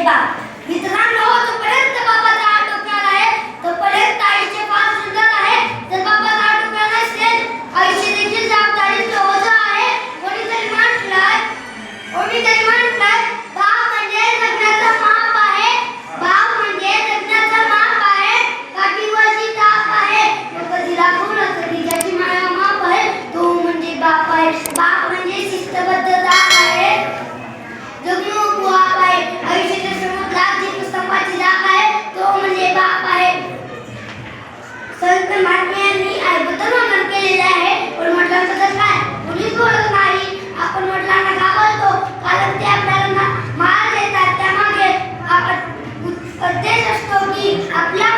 म्हणजे बाप मित्रांनो तोपर्यंत संदेश असतो की आपल्या